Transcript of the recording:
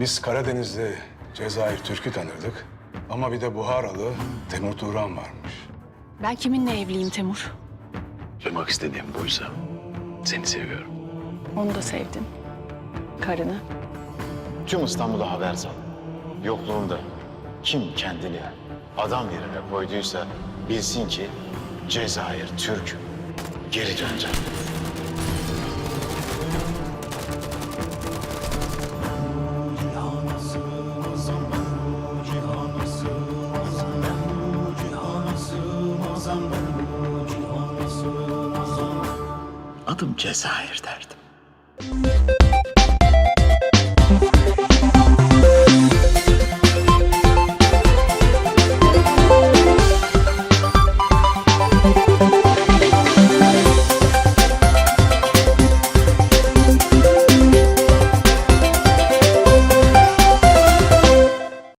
Biz Karadeniz'de Cezayir Türk'ü tanırdık. Ama bir de Buharalı Temur Turan varmış. Ben kiminle evliyim Temur? Duymak istediğim buysa seni seviyorum. Onu da sevdin. Karını. Tüm İstanbul'a haber sal. Yokluğunda kim kendini adam yerine koyduysa bilsin ki Cezayir Türk geri dönecek. Adım Cezayir derdim.